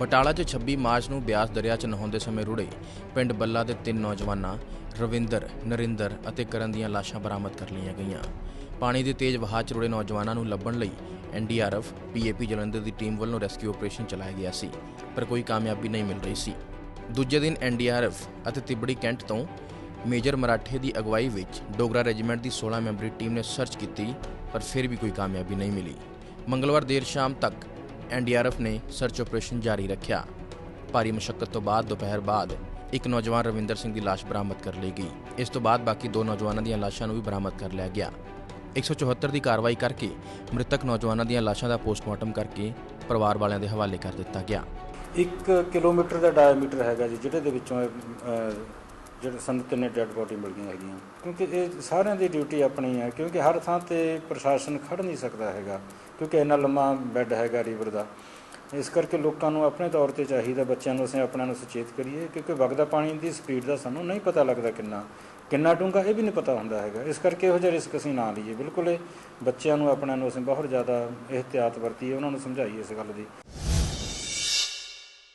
ਬਟਾਲਾ 'ਚ 26 ਮਾਰਚ ਨੂੰ ਬਿਆਸ ਦਰਿਆ 'ਚ ਨਹਾਉਂਦੇ ਸਮੇਂ ਰੁੜੇ ਪਿੰਡ ਬੱਲਾ ਦੇ ਤਿੰਨ ਨੌਜਵਾਨਾਂ ਰਵਿੰਦਰ, ਨਰਿੰਦਰ ਅਤੇ ਕਰਨ ਦੀਆਂ ਲਾਸ਼ਾਂ ਬਰਾਮਦ ਕਰ ਲਈਆਂ ਗਈਆਂ। ਪਾਣੀ ਦੇ ਤੇਜ਼ ਵਹਾਅ 'ਚ ਰੁੜੇ ਨੌਜਵਾਨਾਂ ਨੂੰ ਲੱਭਣ ਲਈ ਐਨਡੀਆਰਐਫ ਪੀਏਪੀ ਜਲੰਧਰ ਦੀ ਟੀਮ ਵੱਲੋਂ ਰੈਸਕਿਊ ਆਪਰੇਸ਼ਨ ਚਲਾਇਆ ਗਿਆ ਸੀ, ਪਰ ਕੋਈ ਕਾਮਯਾਬੀ ਨਹੀਂ ਮਿਲ ਰਹੀ ਸੀ। ਦੂਜੇ ਦਿਨ ਐਨਡੀਆਰਐਫ ਅਤੇ ਤਿਬੜੀ ਕੈਂਟ ਤੋਂ ਮੇਜਰ ਮਰਾਠੇ ਦੀ ਅਗਵਾਈ ਵਿੱਚ ਡੋਗਰਾ ਰੈਜੀਮੈਂਟ ਦੀ 16 ਮੈਂਬਰੀ ਟੀਮ ਨੇ ਸਰਚ ਕੀਤੀ, ਪਰ ਫਿਰ ਵੀ ਕੋਈ ਕਾਮਯਾਬੀ ਨਹੀਂ ਮਿਲੀ। ਮੰਗਲਵਾਰ ਦੇਰ ਸ਼ਾਮ ਤੱਕ ਐਨਡੀਆਰਐਫ ਨੇ ਸਰਚ ਆਪਰੇਸ਼ਨ ਜਾਰੀ ਰੱਖਿਆ। ਭਾਰੀ ਮੁਸ਼ਕਲ ਤੋਂ ਬਾਅਦ ਦੁਪਹਿਰ ਬਾਅਦ ਇੱਕ ਨੌਜਵਾਨ ਰਵਿੰਦਰ ਸਿੰਘ ਦੀ ਲਾਸ਼ ਬਰਾਮਦ ਕਰ ਲਈ ਗਈ। ਇਸ ਤੋਂ ਬਾਅਦ ਬਾਕੀ ਦੋ ਨੌਜਵਾਨਾਂ ਦੀਆਂ ਲਾਸ਼ਾਂ ਨੂੰ ਵੀ ਬਰਾਮਦ ਕਰ ਲਿਆ ਗਿਆ। 174 ਦੀ ਕਾਰਵਾਈ ਕਰਕੇ ਮ੍ਰਿਤਕ ਨੌਜਵਾਨਾਂ ਦੀਆਂ ਲਾਸ਼ਾਂ ਦਾ ਪੋਸਟਮਾਰਟਮ ਕਰਕੇ ਪਰਿਵਾਰ ਵਾਲਿਆਂ ਦੇ ਹਵਾਲੇ ਕਰ ਦਿੱਤਾ ਗਿਆ। 1 ਕਿਲੋਮੀਟਰ ਦਾ ਡਾਇਮੀਟਰ ਹੈਗਾ ਜੀ ਜਿਹੜੇ ਦੇ ਵਿੱਚੋਂ ਜਿਹੜੇ ਸਾਨੂੰ ਤਿੰਨੇ ਡੈੱਡ ਬੋਡੀ ਮਿਲਦੀਆਂ ਹੈਗੀਆਂ। ਕਿਉਂਕਿ ਇਹ ਸਾਰਿਆਂ ਦੀ ਡਿਊਟੀ ਆਪਣੀ ਹੈ, ਕਿਉਂਕਿ ਹਰ ਥਾਂ ਤੇ ਪ੍ਰਸ਼ਾਸਨ ਖੜ ਨਹੀਂ ਸਕਦਾ ਹੈਗਾ, ਕਿਉਂਕਿ ਇੰਨਾ ਲੰਮਾ ਬੈੱਡ ਹੈਗਾ ਰੀਵਰ ਦਾ। ਇਸ ਕਰਕੇ ਲੋਕਾਂ ਨੂੰ ਆਪਣੇ ਤੌਰ ਤੇ ਚਾਹੀਦਾ, ਬੱਚਿਆਂ ਨੂੰ ਅਸੀਂ ਆਪਣਿਆਂ ਨੂੰ ਸੁਚੇਤ ਕਰੀਏ, ਕਿਉਂਕਿ ਵਗਦਾ ਪਾਣੀ ਦੀ ਸਪੀਡ ਦਾ ਸਾਨੂੰ ਨਹੀਂ ਪਤਾ ਲੱਗਦਾ ਕਿੰਨਾ ਕਿੰਨਾ ਡੂੰਘਾ, ਇਹ ਵੀ ਨਹੀਂ ਪਤਾ ਹੁੰਦਾ ਹੈਗਾ। ਇਸ ਕਰਕੇ ਇਹੋ ਜਿਹਾ ਰਿਸਕ ਅਸੀਂ ਨਾ ਲਈਏ। ਬਿਲਕੁਲ ਇਹ ਬੱਚਿਆਂ ਨੂੰ, ਆਪਣਿਆਂ ਨੂੰ ਅਸੀਂ ਬਹੁਤ ਜ਼ਿਆਦਾ ਇਹਤਿਆਤ ਵਰਤੀਏ, ਉਹਨਾਂ ਨੂੰ ਸਮਝਾਈਏ ਇਸ ਗੱਲ ਦੀ।